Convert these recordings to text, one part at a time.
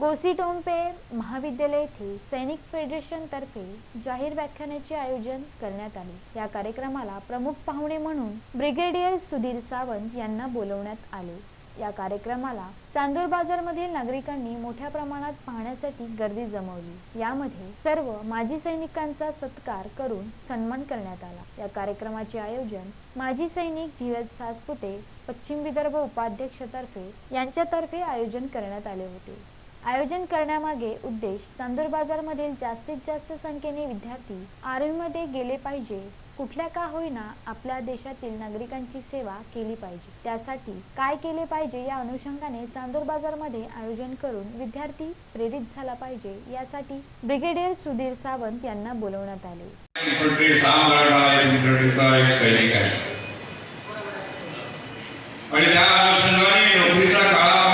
गोसी महाविद्यालय येथे सैनिक फेडरेशन तर्फे जाहीर व्याख्यानाचे आयोजन करण्यात आले. या कार्यक्रमाला प्रमुख पाहुणे म्हणून ब्रिगेडियर सुधीर सावंत यांना बोलवण्यात आले. या कार्यक्रमाला चांदूर बाजारमधील नागरिकांनी मोठ्या प्रमाणात पाहण्यासाठी गर्दी जमवली. यामध्ये सर्व माजी सैनिकांचा सत्कार करून सन्मान करण्यात आला. या कार्यक्रमाचे आयोजन माजी सैनिक धीरज सातपुते पश्चिम विदर्भ उपाध्यक्षतर्फे यांच्यातर्फे आयोजन करण्यात आले होते. आयोजन करण्यामागे उद्देश चांदूर बाजारमधील जास्तीत जास्त संख्येने विद्यार्थी आर्मीमध्ये गेले पाहिजे. कुठल्या का होईना आपल्या देशातील नागरिकांची सेवा केली पाहिजे. त्यासाठी काय केले पाहिजे या अनुषंगाने चांदूर बाजारमध्ये आयोजन करून विद्यार्थी प्रेरित झाला पाहिजे यासाठी ब्रिगेडियर सुधीर सावंत यांना बोलवण्यात आले. आणि त्या अनुषंगाने नोकरीचा काळा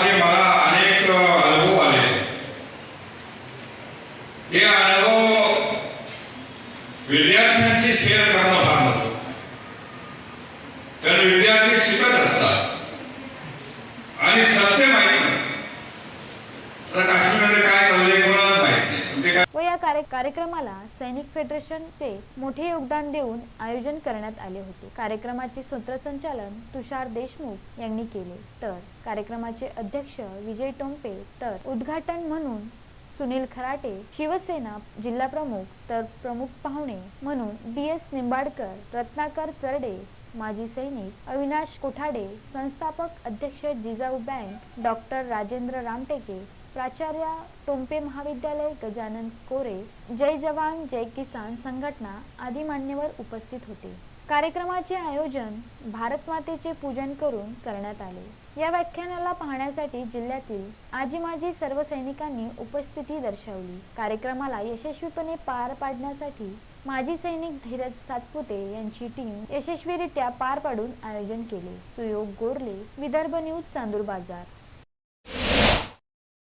विद्यार्थ्यांशी शेअर करणं फार महत्त्वाचं कारण विद्यार्थी शिकत असतात. आणि सत्य माहीत नसतं काश्मीरमध्ये काय चाललंय कोणाला माहीत नाही. व या कार्यक्रमाला सैनिक फेडरेशनचे मोठे योगदान देऊन आयोजन करण्यात आले होते. कार्यक्रमाचे सूत्रसंचालन तुषार देशमुख यांनी केले. तर कार्यक्रमाचे अध्यक्ष विजय टोंपे. तर उद्घाटन म्हणून सुनील खराटे शिवसेना जिल्हा प्रमुख तर प्रमुख पाहुणे म्हणून डी एस निंबाडकर रत्नाकर चरडे माजी सैनिक अविनाश कोठाडे संस्थापक अध्यक्ष जिजाऊ बँक डॉक्टर राजेंद्र रामटेके प्राचार्य टोंपे महाविद्यालय गजानन कोरे जय जवान जय किसान संघटना आदी मान्यवर उपस्थित होते. कार्यक्रमाचे आयोजन भारतमातेचे पूजन करून करण्यात आले. या व्याख्यानाला पाहण्यासाठी जिल्ह्यातील आजी माजी सर्व सैनिकांनी उपस्थिती दर्शवली. कार्यक्रमाला यशस्वीपणे पार पाडण्यासाठी माजी सैनिक धीरज सातपुते यांची टीम यशस्वीरित्या पार पाडून आयोजन केले. सुयोग गोरले विदर्भ न्यूज चांदूर बाजार.